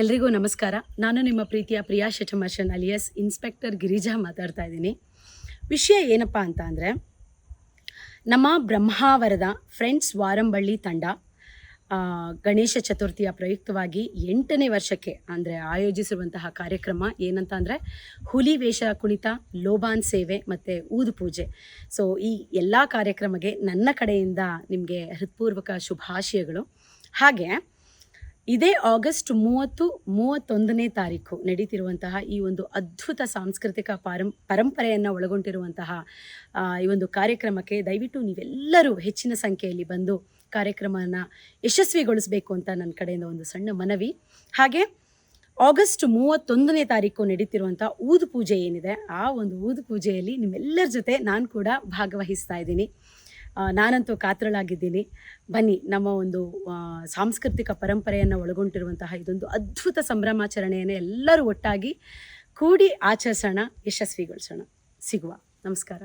ಎಲ್ರಿಗೂ ನಮಸ್ಕಾರ. ನಾನು ನಿಮ್ಮ ಪ್ರೀತಿಯ ಪ್ರಿಯಾ ಶಚಮರ್ಷನ್ ಅಲಿಯಸ್, ಇನ್ಸ್ಪೆಕ್ಟರ್ ಗಿರಿಜಾ ಮಾತಾಡ್ತಾ ಇದ್ದೀನಿ. ವಿಷಯ ಏನಪ್ಪ ಅಂತ ಅಂದರೆ, ನಮ್ಮ ಬ್ರಹ್ಮಾವರದ ಫ್ರೆಂಡ್ಸ್ ವಾರಂಬಳ್ಳಿ ತಂಡ ಗಣೇಶ ಚತುರ್ಥಿಯ ಪ್ರಯುಕ್ತವಾಗಿ ಎಂಟನೇ ವರ್ಷಕ್ಕೆ ಅಂದರೆ ಆಯೋಜಿಸಿರುವಂತಹ ಕಾರ್ಯಕ್ರಮ ಏನಂತ ಅಂದರೆ, ಹುಲಿ ವೇಷ ಕುಣಿತ ಲೋಬಾನ್ ಸೇವೆ ಮತ್ತು ಊದು ಪೂಜೆ. ಸೊ ಈ ಎಲ್ಲ ಕಾರ್ಯಕ್ರಮಕ್ಕೆ ನನ್ನ ಕಡೆಯಿಂದ ನಿಮಗೆ ಹೃತ್ಪೂರ್ವಕ ಶುಭಾಶಯಗಳು. ಹಾಗೆ ಇದೇ ಆಗಸ್ಟ್ ಮೂವತ್ತು, ಮೂವತ್ತೊಂದನೇ ತಾರೀಕು ನಡೀತಿರುವಂತಹ ಈ ಒಂದು ಅದ್ಭುತ ಸಾಂಸ್ಕೃತಿಕ ಪಾರಂ, ಪರಂಪರೆಯನ್ನು ಒಳಗೊಂಡಿರುವಂತಹ ಈ ಒಂದು ಕಾರ್ಯಕ್ರಮಕ್ಕೆ ದಯವಿಟ್ಟು ನೀವೆಲ್ಲರೂ ಹೆಚ್ಚಿನ ಸಂಖ್ಯೆಯಲ್ಲಿ ಬಂದು ಕಾರ್ಯಕ್ರಮನ ಯಶಸ್ವಿಗೊಳಿಸಬೇಕು ಅಂತ ನನ್ನ ಕಡೆಯಿಂದ ಒಂದು ಸಣ್ಣ ಮನವಿ. ಹಾಗೆ ಆಗಸ್ಟ್ ಮೂವತ್ತೊಂದನೇ ತಾರೀಕು ನಡೀತಿರುವಂಥ ಊದು ಪೂಜೆ ಏನಿದೆ, ಆ ಒಂದು ಊದು ಪೂಜೆಯಲ್ಲಿ ನಿಮ್ಮೆಲ್ಲರ ಜೊತೆ ನಾನು ಕೂಡ ಭಾಗವಹಿಸ್ತಾ ಇದ್ದೀನಿ. ನಾನಂತೂ ಕಾತರಳಾಗಿದ್ದೀನಿ. ಬನ್ನಿ, ನಮ್ಮ ಒಂದು ಸಾಂಸ್ಕೃತಿಕ ಪರಂಪರೆಯನ್ನು ಒಳಗೊಂಡಿರುವಂತಹ ಇದೊಂದು ಅದ್ಭುತ ಸಂಭ್ರಮಾಚರಣೆಯನ್ನು ಎಲ್ಲರೂ ಒಟ್ಟಾಗಿ ಕೂಡಿ ಆಚರಿಸೋಣ, ಯಶಸ್ವಿಗೊಳಿಸೋಣ. ಸಿಗುವ. ನಮಸ್ಕಾರ.